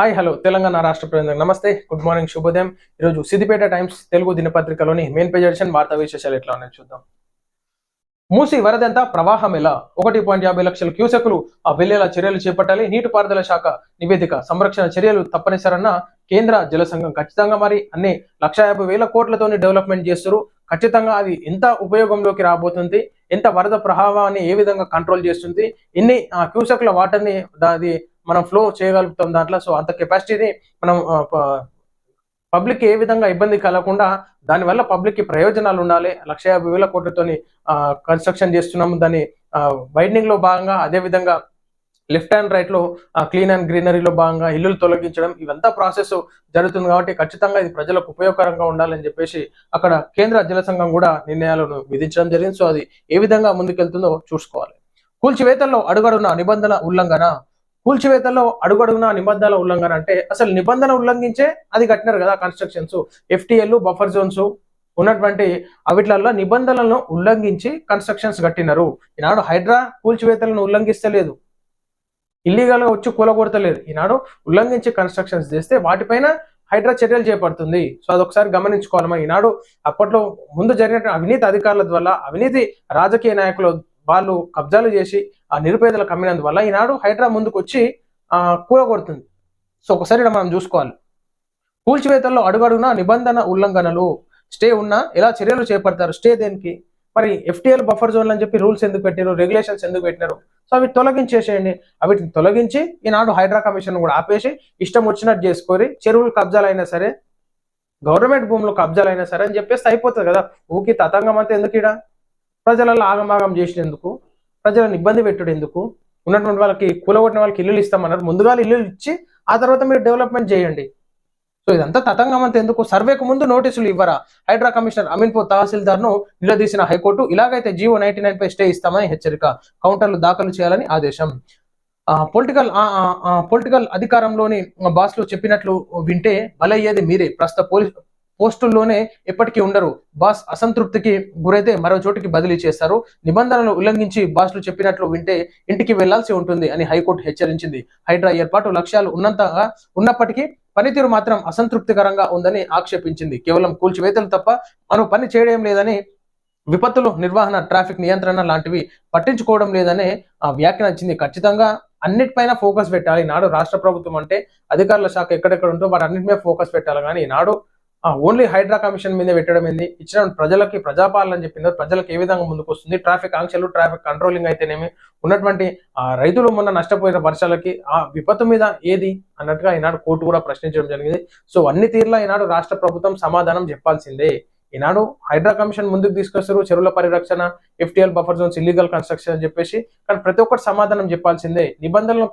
Hi hello Telangana రాష్ట్ర ప్రజలకు నమస్తే. గుడ్ మార్నింగ్ శుభోదయం. ఈరోజు సిద్దిపేట టైమ్స్ తెలుగు దినపత్రికలోని మెయిన్ పేజ్ ఎడిషన్ వార్తా విశేషాలు ఎట్లా ఉన్నాయో చూద్దాం. మూసి వరదంతా ప్రవాహం ఎలా? ఒకటి పాయింట్ యాభై లక్షల క్యూసెక్లు ఆ వెళ్ళేలా చర్యలు చేపట్టాలి. నీటిపారుదల శాఖ నివేదిక సంరక్షణ చర్యలు తప్పనిసరన్న కేంద్ర జల సంఘం ఖచ్చితంగా మరి అన్ని లక్ష యాభై వేల కోట్లతోని డెవలప్మెంట్ చేస్తారు. ఖచ్చితంగా అది ఎంత ఉపయోగంలోకి రాబోతుంది? ఎంత వరద ప్రభావాన్ని ఏ విధంగా కంట్రోల్ చేస్తుంది? ఎన్ని క్యూసెక్ల వాటర్ని అది మనం ఫ్లో చేయగలుగుతాం దాంట్లో. సో అంత కెపాసిటీని మనం పబ్లిక్ ఏ విధంగా ఇబ్బంది కలగకుండా దానివల్ల పబ్లిక్కి ప్రయోజనాలు ఉండాలి. లక్ష యాభై వేల కోట్లతోని కన్స్ట్రక్షన్ చేస్తున్నాము. దాని వైడనింగ్లో భాగంగా అదే విధంగా లెఫ్ట్ అండ్ రైట్లో క్లీన్ అండ్ గ్రీనరీలో భాగంగా ఇల్లులు తొలగించడం ఇవంతా ప్రాసెస్ జరుగుతుంది కాబట్టి ఖచ్చితంగా ఇది ప్రజలకు ఉపయోగకరంగా ఉండాలని చెప్పేసి అక్కడ కేంద్ర జల సంఘం కూడా నిర్ణయాలను విధించడం జరిగింది. సో అది ఏ విధంగా ముందుకెళ్తుందో చూసుకోవాలి. కూల్చివేతల్లో అడుగడున్న నిబంధన ఉల్లంఘన కూల్చివేతల్లో అడుగడుగున నిబంధనల ఉల్లంఘన అంటే అసలు నిబంధన ఉల్లంఘించే అది కట్టినారు కదా కన్స్ట్రక్షన్స్ ఎఫ్టీఎల్ బఫర్ జోన్స్ ఉన్నటువంటి అవిట్లలో నిబంధనలను ఉల్లంఘించి కన్స్ట్రక్షన్స్ కట్టినారు. ఈనాడు హైడ్రా కూల్చివేతలను ఉల్లంఘిస్తలేదు. ఇల్లీగల్గా వచ్చి కూలగొడతలేదు. ఈనాడు ఉల్లంఘించి కన్స్ట్రక్షన్స్ చేస్తే వాటిపైన హైడ్రా చర్యలు చేపడుతుంది. సో అదొకసారి గమనించుకోవాలమ్మా. ఈనాడు అప్పట్లో ముందు జరిగిన అవినీతి అధికారుల వల్ల అవినీతి రాజకీయ నాయకులు వాళ్ళు కబ్జాలు చేసి ఆ నిరుపేదలకు అమ్మినందువల్ల ఈనాడు హైడ్రా ముందుకు వచ్చి కూలగొడుతుంది సో ఒకసారి ఇక్కడ మనం చూసుకోవాలి. కూల్చివేతల్లో అడుగడుగున నిబంధన ఉల్లంఘనలు. స్టే ఉన్నా ఎలా చర్యలు చేపడతారు? స్టే దేనికి? మరి ఎఫ్టీఎల్ బఫర్ జోన్లు అని చెప్పి రూల్స్ ఎందుకు పెట్టారు రెగ్యులేషన్స్ ఎందుకు పెట్టినారు? సో అవి తొలగించేసేయండి. వీటిని తొలగించి ఈనాడు హైడ్రా కమిషన్ కూడా ఆపేసి ఇష్టం వచ్చినట్టు చేసుకొని చెరువులు కబ్జాలైనా సరే గవర్నమెంట్ భూములు కబ్జాలైనా సరే అని చెప్పేసి అయిపోతుంది కదా. ఊకి తతంగం అంతా ఎందుకు ఇడా ప్రజలలో ఆగమాగం చేసినందుకు ప్రజలను ఇబ్బంది పెట్టుడు ఎందుకు ఉన్నటువంటి వాళ్ళకి కూలగొట్టిన వాళ్ళకి ఇల్లులు ఇస్తామన్నారు. ముందుగా ఇల్లు ఇచ్చి ఆ తర్వాత మీరు డెవలప్మెంట్ చేయండి. సో ఇదంతా తతంగం ఎందుకు? సర్వేకు ముందు నోటీసులు ఇవ్వరా? హైడ్రా కమిషనర్ అమీన్పూర్ తహసీల్దార్ను నిలదీసిన హైకోర్టు ఇలాగైతే జీవో నైన్టీ నైన్ పై స్టే ఇస్తామని హెచ్చరిక. కౌంటర్లు దాఖలు చేయాలని ఆదేశం. పొలిటికల్ పొలిటికల్ అధికారంలోని బాస్లు చెప్పినట్లు వింటే బలయ్యేది మీరే. ప్రస్తుత పోలీస్ పోస్టుల్లోనే ఎప్పటికీ ఉండరు. బాస్ అసంతృప్తికి గురైతే మరో చోటికి బదిలీ చేస్తారు. నిబంధనలు ఉల్లంఘించి బాస్లు చెప్పినట్లు వింటే ఇంటికి వెళ్ళాల్సి ఉంటుంది అని హైకోర్టు హెచ్చరించింది. హైడ్రా ఏర్పాటు లక్ష్యాలు ఉన్నంతగా ఉన్నప్పటికీ పనితీరు మాత్రం అసంతృప్తికరంగా ఉందని ఆక్షేపించింది. కేవలం కూల్చివేతలు తప్ప మనం పని చేయడం లేదని విపత్తులు నిర్వహణ ట్రాఫిక్ నియంత్రణ లాంటివి పట్టించుకోవడం లేదనే ఆ వ్యాఖ్యానించింది ఖచ్చితంగా అన్నిటిపైన ఫోకస్ పెట్టాలి. నాడు రాష్ట్ర ప్రభుత్వం అంటే అధికారుల శాఖ ఎక్కడెక్కడ ఉందో వాటి అన్నిటి మీద ఫోకస్ పెట్టాలి. కానీ నాడు ఓన్లీ హైడ్రా కమిషన్ మీద పెట్టడం ఏంది? ఇచ్చిన ప్రజలకి ప్రజాపాలన చెప్పింది. ప్రజలకు ఏ విధంగా ముందుకు వస్తుంది? ట్రాఫిక్ ఆంక్షలు ట్రాఫిక్ కంట్రోలింగ్ అయితేనేమి? ఉన్నటువంటి రైతులు మొన్న నష్టపోయిన వర్షాలకి ఆ విపత్తు మీద ఏది? అన్నట్టుగా ఈనాడు కోర్టు కూడా ప్రశ్నించడం జరిగింది. సో అన్ని తీర్లా ఈనాడు రాష్ట్ర ప్రభుత్వం సమాధానం చెప్పాల్సిందే. ఈనాడు హైడ్రా కమిషన్ ముందుకు తీసుకొస్తారు. చెరువుల పరిరక్షణ FTL buffer zones illegal construction అని చెప్పేసి. కానీ ప్రతి ఒక్కటి సమాధానం చెప్పాల్సిందే. నిబంధనలకు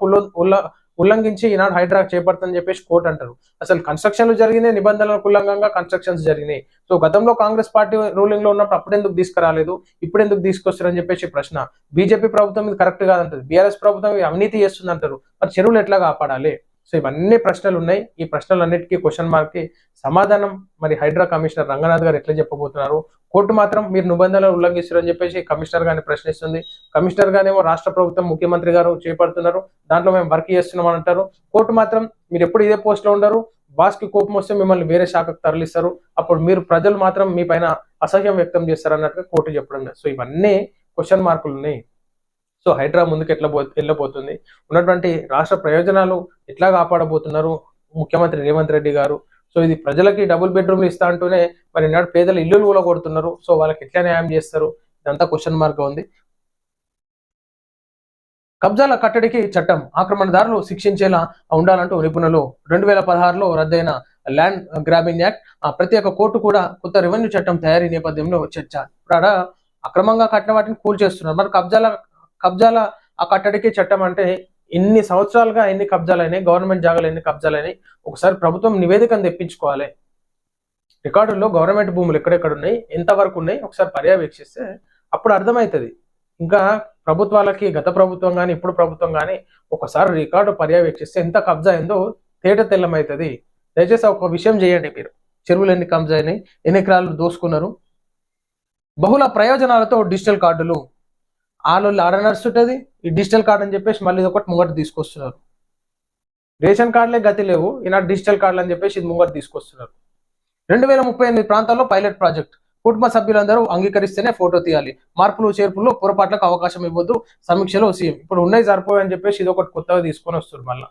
ఉల్లంఘించి ఈనాడు హైడ్రా చేపడుతుందని చెప్పేసి కోర్టు అంటారు. అసలు కన్స్ట్రక్షన్లు జరిగినాయి నిబంధనలకు ఉల్లంఘంగా కన్స్ట్రక్షన్స్ జరిగినాయి. సో గతంలో కాంగ్రెస్ పార్టీ రూలింగ్లో ఉన్నప్పుడు అప్పుడు ఎందుకు తీసుకురాలేదు ఇప్పుడు ఎందుకు తీసుకొస్తారని చెప్పేసి ప్రశ్న. బీజేపీ ప్రభుత్వం ఇది కరెక్ట్ కాదంటారు. బీఆర్ఎస్ ప్రభుత్వం అవినీతి చేస్తుంది అంటారు మరి చెరువులు ఎట్లా కాపాడాలి? సో ఇవన్నీ ప్రశ్నలు ఉన్నాయి. ఈ ప్రశ్నలన్నిటికీ క్వశ్చన్ మార్క్ సమాధానం మరి హైడ్రా కమిషనర్ రంగనాథ్ గారు ఎట్లా చెప్పబోతున్నారు? కోర్టు మాత్రం మీరు నిబంధనలు ఉల్లంఘిస్తారని చెప్పేసి కమిషనర్ గారిని ప్రశ్నిస్తుంది. కమిషనర్ గానేమో రాష్ట్ర ప్రభుత్వం ముఖ్యమంత్రి గారు చేపడుతున్నారు. దాంట్లో మేము వర్క్ చేస్తున్నాం అని అంటారు. కోర్టు మాత్రం మీరు ఎప్పుడు ఇదే పోస్ట్లో ఉండరు. బాస్కి కోపం వస్తే మిమ్మల్ని వేరే శాఖకు తరలిస్తారు. అప్పుడు మీరు ప్రజలు మాత్రం మీ పైన అసహ్యం వ్యక్తం చేస్తారు అన్నట్టుగా కోర్టు చెప్పడం సో ఇవన్నీ క్వశ్చన్ మార్కులు ఉన్నాయి. సో హైడ్రా ముందుకు ఎట్లా వెళ్ళబోతుంది ఉన్నటువంటి రాష్ట్ర ప్రయోజనాలు ఎట్లా కాపాడబోతున్నారు ముఖ్యమంత్రి రేవంత్ రెడ్డి గారు? సో ఇది ప్రజలకి డబుల్ బెడ్రూమ్లు ఇస్తా అంటూనే మరి నాడు పేదలు ఇల్లులు కూడా కొడుతున్నారు సో వాళ్ళకి ఎట్లా న్యాయం చేస్తారు? ఇదంతా క్వశ్చన్ మార్క్ ఉంది. కబ్జాల కట్టడికి చట్టం ఆక్రమణదారులు శిక్షించేలా ఉండాలంటూ నిపుణులు రెండు వేల పదహారులో రద్దయిన ల్యాండ్ గ్రాబింగ్ యాక్ట్ ఆ ప్రత్యేక కోర్టు కూడా కొత్త రెవెన్యూ చట్టం తయారీ నేపథ్యంలో చర్చ. ఇప్పుడు అక్రమంగా కట్టిన వాటిని కూల్చేస్తున్నారు. మరి కబ్జాల కబ్జాల ఆ కట్టడికి చట్టం అంటే ఎన్ని సంవత్సరాలుగా ఎన్ని కబ్జాలైనాయి గవర్నమెంట్ జాగాలు ఎన్ని కబ్జాలైనాయి ఒకసారి ప్రభుత్వం నివేదికను తెప్పించుకోవాలి. రికార్డుల్లో గవర్నమెంట్ భూములు ఎక్కడెక్కడ ఉన్నాయి ఎంతవరకు ఉన్నాయి ఒకసారి పర్యవేక్షిస్తే అప్పుడు అర్థమవుతుంది. ఇంకా ప్రభుత్వాలకి గత ప్రభుత్వం కానీ ఇప్పుడు ప్రభుత్వం కానీ ఒకసారి రికార్డు పర్యవేక్షిస్తే ఎంత కబ్జా అయిందో తేట తెల్లమవుతుంది దయచేసి ఒక విషయం చేయండి మీరు. చెరువులు ఎన్ని కబ్జా అయినాయి ఎన్ని ఎకరాలు దోసుకున్నారు? బహుళ ప్రయోజనాలతో డిజిటల్ కార్డులు వాళ్ళు ఆడ నడుస్తుంటుంది? ఈ డిజిటల్ కార్డ్ అని చెప్పేసి మళ్ళీ ఒకటి ముంగట తీసుకొస్తున్నారు. రేషన్ కార్డులే గతి లేవు. ఈనాడు డిజిటల్ కార్డులు అని చెప్పేసి ఇది ముంగట తీసుకొస్తున్నారు. రెండు వేల ముప్పై ఎనిమిది ప్రాంతాల్లో పైలట్ ప్రాజెక్ట్. కుటుంబ సభ్యులందరూ అంగీకరిస్తేనే ఫోటో తీయాలి. మార్పులు చేర్పులు పొరపాట్లకు అవకాశం ఇవ్వద్దు. సమీక్షలో సీఎం. ఇప్పుడు ఉన్నాయి సరిపోయని చెప్పేసి ఇది ఒకటి కొత్తగా తీసుకొని వస్తున్నారు మళ్ళీ.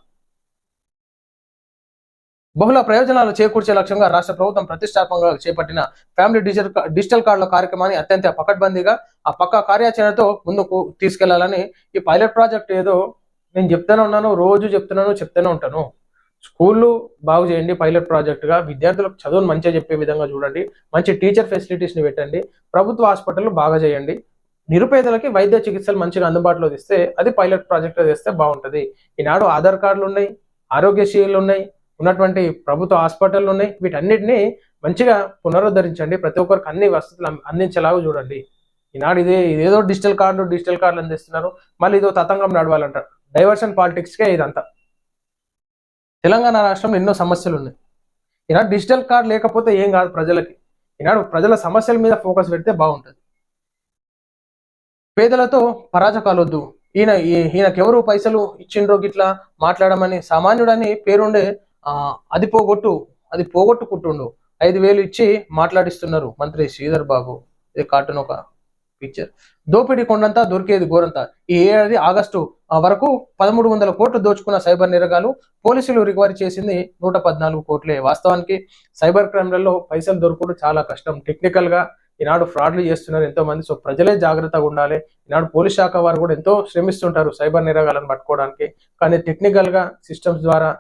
బహుళ ప్రయోజనాలు చేకూర్చే లక్ష్యంగా రాష్ట్ర ప్రభుత్వం ప్రతిష్టాత్మకంగా చేపట్టిన ఫ్యామిలీ డిజిటల్ డిజిటల్ కార్డుల కార్యక్రమాన్ని అత్యంత పకడ్బందీగా ఆ పక్క కార్యాచరణతో ముందుకు తీసుకెళ్ళాలని ఈ పైలట్ ప్రాజెక్ట్ ఏదో నేను చెప్తూనే ఉన్నాను రోజు చెప్తున్నాను చెప్తూనే ఉంటాను. స్కూళ్ళు బాగు చేయండి పైలట్ ప్రాజెక్టుగా విద్యార్థులకు చదువును మంచిగా చెప్పే విధంగా చూడండి మంచి టీచర్ ఫెసిలిటీస్ని పెట్టండి ప్రభుత్వ హాస్పిటల్ బాగా చేయండి. నిరుపేదలకి వైద్య చికిత్సలు మంచిగా అందుబాటులో తెస్తే అది పైలట్ ప్రాజెక్ట్లో తెస్తే బాగుంటుంది. ఈనాడు ఆధార్ కార్డులు ఉన్నాయి ఆరోగ్యశ్రీలు ఉన్నాయి ఉన్నటువంటి ప్రభుత్వ హాస్పిటల్లు ఉన్నాయి. వీటన్నిటిని మంచిగా పునరుద్ధరించండి. ప్రతి ఒక్కరికి అన్ని వసతులు అందించేలాగా చూడండి. ఈనాడు ఇదే ఇదేదో డిజిటల్ కార్డులు డిజిటల్ కార్డులు అందిస్తున్నారు. మళ్ళీ ఇదో తతంగం నడవాలంటారు. డైవర్షన్ పాలిటిక్స్కే ఇదంతా. తెలంగాణ రాష్ట్రంలో ఎన్నో సమస్యలు ఉన్నాయి. ఈనాడు డిజిటల్ కార్డు లేకపోతే ఏం కాదు ప్రజలకి. ఈనాడు ప్రజల సమస్యల మీద ఫోకస్ పెడితే బాగుంటుంది. పేదలతో పరాజకాలొద్దు. ఈయన ఈ- ఈయనకెవరు పైసలు ఇచ్చిండ్రో గిట్లా మాట్లాడమని సామాన్యుడని పేరుండే అది పోగొట్టు అది పోగొట్టుకుంటుండు. ఐదు వేలు ఇచ్చి మాట్లాడిస్తున్నారు మంత్రి శ్రీధర్ బాబు. ఇది కార్టూన్ ఒక పిక్చర్ దోపిడీ కొండంతా దొరికేది గోరంతా. ఈ ఏడాది ఆగస్టు ఆ, వరకు పదమూడు వందల కోట్లు దోచుకున్న సైబర్ నేరగాలు పోలీసులు రికవరీ చేసింది నూట పద్నాలుగు కోట్లే. వాస్తవానికి సైబర్ క్రైమ్లలో పైసలు దొరకడం చాలా కష్టం. టెక్నికల్గా ఈనాడు ఫ్రాడ్లు చేస్తున్నారు ఎంతో మంది సో ప్రజలే జాగ్రత్తగా ఉండాలి. ఈనాడు పోలీస్ శాఖ వారు కూడా ఎంతో శ్రమిస్తుంటారు సైబర్ నేరగాలను పట్టుకోవడానికి. కానీ టెక్నికల్గా సిస్టమ్స్ ద్వారా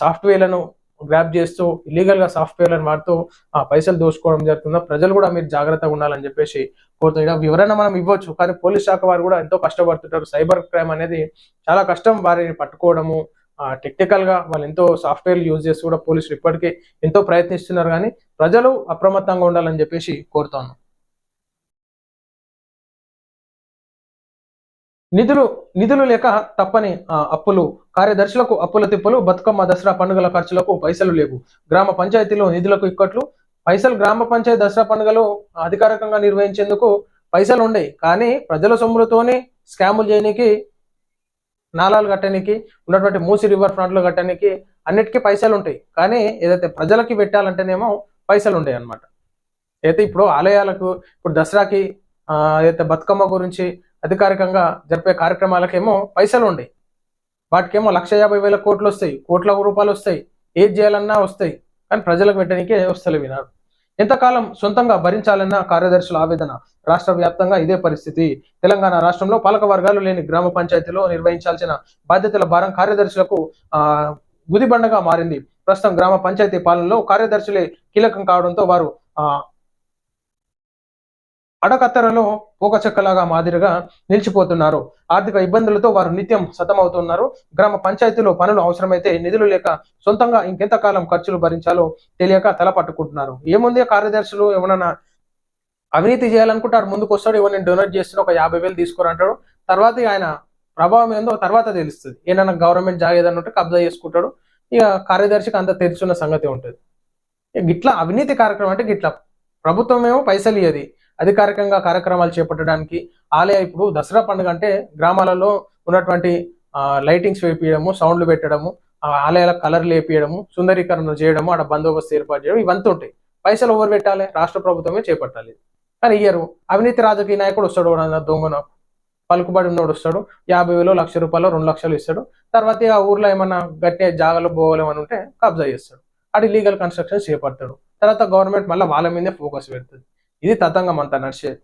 సాఫ్ట్వేర్లను గ్రాప్ చేస్తూ ఇల్లీగల్గా సాఫ్ట్వేర్లను వాడుతూ ఆ పైసలు దోచుకోవడం జరుగుతుందో ప్రజలు కూడా మీరు జాగ్రత్తగా ఉండాలని చెప్పేసి కోరుతున్నాం. వివరణ మనం ఇవ్వచ్చు కానీ పోలీస్ శాఖ వారు కూడా ఎంతో కష్టపడుతుంటారు. సైబర్ క్రైమ్ అనేది చాలా కష్టం. వారిని పట్టుకోవడము టెక్నికల్గా వాళ్ళు ఎంతో సాఫ్ట్వేర్లు యూజ్ చేసి కూడా పోలీసులు ఇప్పటికీ ఎంతో ప్రయత్నిస్తున్నారు. కానీ ప్రజలు అప్రమత్తంగా ఉండాలని చెప్పేసి కోరుతాను నిధులు నిధులు లేక తప్పని అప్పులు కార్యదర్శులకు అప్పుల తిప్పులు బతుకమ్మ దసరా పండుగల ఖర్చులకు పైసలు లేవు. గ్రామ పంచాయతీలో నిధులకు ఇక్కట్లు. పైసలు గ్రామ పంచాయతీ దసరా పండుగలు అధికారికంగా నిర్వహించేందుకు పైసలు ఉండేవి కానీ ప్రజల సొమ్ములతోనే స్కాములు చేయడానికి నాలాలు కట్టడానికి ఉన్నటువంటి మూసి రివర్ ఫ్రంట్లు కట్టడానికి అన్నిటికీ పైసలు ఉంటాయి. కానీ ఏదైతే ప్రజలకి పెట్టాలంటేనేమో పైసలు ఉంటాయి అన్నమాట. అయితే ఇప్పుడు ఆలయాలకు ఇప్పుడు దసరాకి ఏదైతే బతుకమ్మ గురించి అధికారికంగా జరిపే కార్యక్రమాలకేమో పైసలు ఉండయి వాటికేమో లక్ష యాభై వేల కోట్లు వస్తాయి కోట్ల రూపాయలు వస్తాయి ఏది చేయాలన్నా వస్తాయి కానీ ప్రజలకు పెట్టడానికే వస్తలే వినాడు ఎంతకాలం సొంతంగా భరించాలన్న కార్యదర్శుల ఆవేదన రాష్ట్ర వ్యాప్తంగా ఇదే పరిస్థితి. తెలంగాణ రాష్ట్రంలో పాలక వర్గాలు లేని గ్రామ పంచాయతీలో నిర్వహించాల్సిన బాధ్యతల భారం కార్యదర్శులకు ఆ గుదిబండగా మారింది. ప్రస్తుతం గ్రామ పంచాయతీ పాలనలో కార్యదర్శులే కీలకం కావడంతో వారు ఆ అడకత్తెరలో పోకచెక్కలాగా మాదిరిగా నిలిచిపోతున్నారు. ఆర్థిక ఇబ్బందులతో వారు నిత్యం సతమవుతున్నారు. గ్రామ పంచాయతీలో పనులు అవసరమైతే నిధులు లేక సొంతంగా ఇంకెంతకాలం ఖర్చులు భరించాలో తెలియక తల పట్టుకుంటున్నారు. ఏముంది? కార్యదర్శులు ఏమన్నా అవినీతి చేయాలనుకుంటారు? ముందుకు వస్తాడు ఎవరిని డొనేట్ చేస్తున్నా ఒక యాభై వేలు తీసుకురంటాడు తర్వాత ఆయన ప్రభావం ఏందో తర్వాత తెలుస్తుంది. ఏదైనా గవర్నమెంట్ జాగా అన్నట్టు కబ్జా చేసుకుంటాడు. ఇక కార్యదర్శికి అంత తెరుచున్న సంగతి ఉంటుంది. గిట్ల గిట్లా అవినీతి కార్యక్రమం అంటే గిట్లా. ప్రభుత్వం ఏమో పైసలు ఇయ్యది. అధికారికంగా కార్యక్రమాలు చేపట్టడానికి ఆలయ ఇప్పుడు దసరా పండుగ అంటే గ్రామాలలో ఉన్నటువంటి లైటింగ్స్ వేపించడము సౌండ్లు పెట్టడము ఆ ఆలయాల కలర్లు వేపించడము సుందరీకరణ చేయడము ఆడ బందోబస్తు ఏర్పాటు చేయడం ఇవంతా ఉంటాయి. పైసలు ఎవరు పెట్టాలి? రాష్ట్ర ప్రభుత్వమే చేపట్టాలి. కానీ ఇయ్యరు అవినీతి రాజకీయ నాయకుడు వస్తాడు ఎవడన్నా దొంగన. పలుకుబడి ఉన్నోడు వస్తాడు. యాభై వేలు లక్ష రూపాయలు రెండు లక్షలు ఇస్తాడు. తర్వాత ఆ ఊర్లో ఏమన్నా గట్టి జాగాలో అని ఉంటే కబ్జా చేస్తాడు. అది లీగల్ కన్స్ట్రక్షన్ చేపడతాడు. తర్వాత గవర్నమెంట్ మళ్ళీ వాళ్ళ మీదే ఫోకస్ పెడుతుంది. ఇది తతంగం అంతా నడిచేది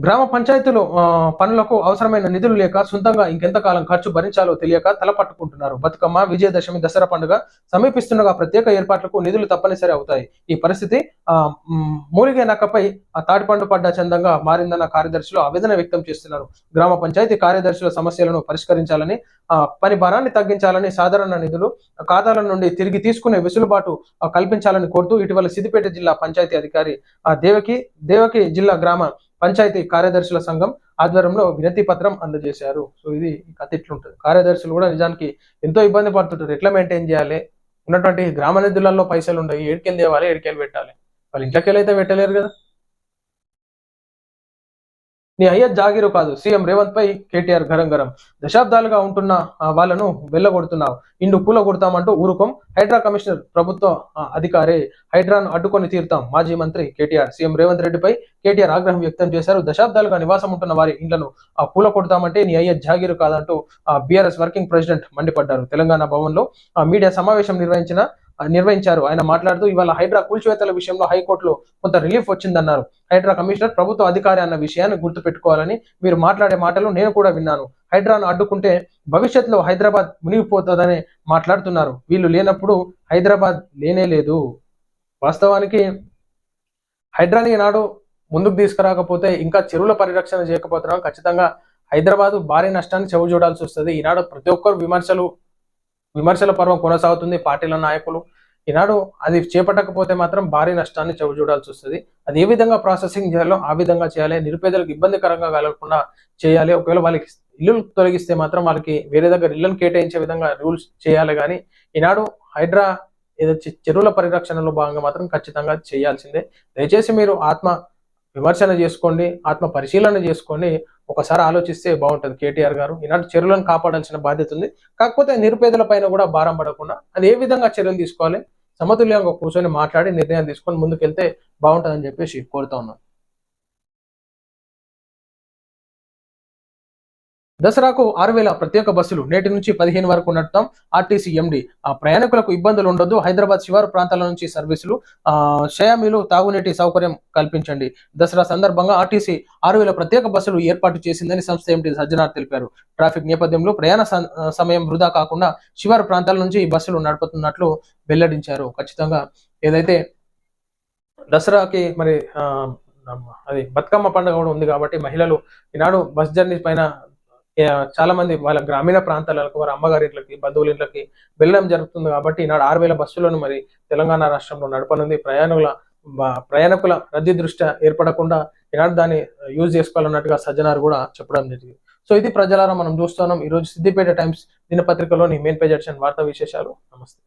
గ్రామ పంచాయతీలో ఆ, పనులకు అవసరమైన నిధులు లేక సొంతంగా ఇంకెంతకాలం ఖర్చు భరించాలో తెలియక తలపట్టుకుంటున్నారు. బతుకమ్మ విజయదశమి దసరా పండుగ సమీపిస్తుండగా ప్రత్యేక ఏర్పాట్లకు నిధులు తప్పనిసరి అవుతాయి. ఈ పరిస్థితి ఆ, మూలిగే నక్కపై ఆ తాటిపండు పడ్డ చందంగా మారిందన్న కార్యదర్శులు ఆవేదన వ్యక్తం చేస్తున్నారు. గ్రామ పంచాయతీ కార్యదర్శుల సమస్యలను పరిష్కరించాలని ఆ, పని భారాన్ని తగ్గించాలని సాధారణ నిధులు ఖాతాల నుండి తిరిగి తీసుకునే వెసులుబాటు కల్పించాలని కోరుతూ ఇటీవల సిద్దిపేట జిల్లా పంచాయతీ అధికారి ఆ దేవకి దేవకి జిల్లా గ్రామ పంచాయతీ కార్యదర్శుల సంఘం ఆధ్వర్యంలో వినతి పత్రం అందజేశారు. సో ఇది కథ ఇట్లుంటుంది. కార్యదర్శులు కూడా నిజానికి ఎంతో ఇబ్బంది పడుతుంటారు. ఎట్లా మెయింటైన్ చేయాలి? ఉన్నటువంటి గ్రామ నిధులలో పైసలు ఉండవు ఏడికెళ్ళి తేవాలి? ఏడికెళ్ళి పెట్టాలి? వాళ్ళు ఇంట్లోకి అయితే పెట్టలేరు కదా. నీ అయ్య జాగిరు కాదు. సీఎం రేవంత్ పై కేటీఆర్ గరం గరం దశాబ్దాలుగా ఉంటున్న వాళ్ళను వెళ్ళగొడుతున్నావు. ఇండు పూల కొడతామంటూ ఊరుకోం. హైడ్రా కమిషనర్ ప్రభుత్వ అధికారి హైడ్రాను అడ్డుకొని తీరుతాం. మాజీ మంత్రి కేటీఆర్ సీఎం రేవంత్ రెడ్డిపై కేటీఆర్ ఆగ్రహం వ్యక్తం చేశారు. దశాబ్దాలుగా నివాసం ఉంటున్న వారి ఇండ్లను ఆ పూల కొడతామంటే నీ అయ్య జాగిరు కాదంటూ ఆ బీఆర్ఎస్ వర్కింగ్ ప్రెసిడెంట్ మండిపడ్డారు. తెలంగాణ భవన్లో ఆ మీడియా సమావేశం నిర్వహించిన నిర్వహించారు. ఆయన మాట్లాడుతూ ఇవాళ హైడ్రా కూల్చివేతల విషయంలో హైకోర్టులో కొంత రిలీఫ్ వచ్చిందన్నారు. హైడ్రా కమిషనర్ ప్రభుత్వ అధికారి అన్న విషయాన్ని గుర్తుపెట్టుకోవాలని మీరు మాట్లాడే మాటలు నేను కూడా విన్నాను. హైడ్రాను అడ్డుకుంటే భవిష్యత్తులో హైదరాబాద్ మునిగిపోతుందని మాట్లాడుతున్నారు. వీళ్ళు లేనప్పుడు హైదరాబాద్ లేనే లేదు. వాస్తవానికి హైడ్రాని నాడు ముందుకు తీసుకురాకపోతే ఇంకా చెరువుల పరిరక్షణ చేయకపోతున్నాం. ఖచ్చితంగా హైదరాబాద్ భారీ నష్టాన్ని చెవు చూడాల్సి వస్తుంది. ఈనాడు ప్రతి ఒక్కరు విమర్శలు విమర్శల పర్వం కొనసాగుతుంది పార్టీల నాయకులు. ఈనాడు అది చేపట్టకపోతే మాత్రం భారీ నష్టాన్ని చవి చూడాల్సి వస్తుంది. అది ఏ విధంగా ప్రాసెసింగ్ చేయాలో ఆ విధంగా చేయాలి. నిరుపేదలకు ఇబ్బందికరంగా కలగకుండా చేయాలి. ఒకవేళ వాళ్ళకి ఇల్లు తొలగిస్తే మాత్రం వాళ్ళకి వేరే దగ్గర ఇళ్ళను కేటాయించే విధంగా రూల్స్ చేయాలి కానీ ఈనాడు హైడ్రా ఏదో చెరువుల పరిరక్షణలో భాగంగా మాత్రం ఖచ్చితంగా చేయాల్సిందే. దయచేసి మీరు ఆత్మ విమర్శన చేసుకోండి ఆత్మ పరిశీలన చేసుకోండి ఒకసారి ఆలోచిస్తే బాగుంటుంది కేటీఆర్ గారు. ఇలాంటి చర్యలను కాపాడాల్సిన బాధ్యత ఉంది. కాకపోతే నిరుపేదల పైన కూడా భారం పడకుండా అది ఏ విధంగా చర్యలు తీసుకోవాలి? సమతుల్యంగా కూర్చొని మాట్లాడి నిర్ణయం తీసుకొని ముందుకెళ్తే బాగుంటుందని చెప్పేసి కోరుతా ఉన్నాను. దసరాకు ఆరు వేల ప్రత్యేక బస్సులు నేటి నుంచి పదిహేను వరకు నడుపుతాం. RTC MD. ఆ ప్రయాణికులకు ఇబ్బందులు ఉండొద్దు. హైదరాబాద్ శివారు ప్రాంతాల నుంచి సర్వీసులు ఆ షయామీలు తాగునీటి సౌకర్యం కల్పించండి. దసరా సందర్భంగా ఆర్టీసీ ఆరు వేల ప్రత్యేక బస్సులు ఏర్పాటు చేసిందని సంస్థ ఎండి సజ్జనార్ తెలిపారు. ట్రాఫిక్ నేపథ్యంలో ప్రయాణ సమయం వృధా కాకుండా శివారు ప్రాంతాల నుంచి ఈ బస్సులు నడుపుతున్నట్లు వెల్లడించారు. ఖచ్చితంగా ఏదైతే దసరాకి మరి ఆ, అది బతుకమ్మ పండుగ కూడా ఉంది కాబట్టి మహిళలు ఈనాడు బస్ జర్నీ పైన చాలా మంది వాళ్ళ గ్రామీణ ప్రాంతాలకు వారి అమ్మగారి ఇంట్లకి బంధువుల ఇంట్లకి వెళ్ళడం జరుగుతుంది కాబట్టి ఈనాడు ఆరు వేల బస్సులను మరి తెలంగాణ రాష్ట్రంలో నడపనుంది. ప్రయాణికుల ప్రయాణికుల రద్దీ దృష్ట్యా ఏర్పడకుండా ఈనాడు దాన్ని యూజ్ చేసుకోవాలన్నట్టుగా సజ్జనారు కూడా చెప్పడం జరిగింది. సో ఇది ప్రజలారా మనం చూస్తున్నాం. ఈ రోజు సిద్దిపేట టైమ్స్ దినపత్రికలోని మెయిన్ పేజ్ ఎడిషన్ వార్తా విశేషాలు. నమస్తే.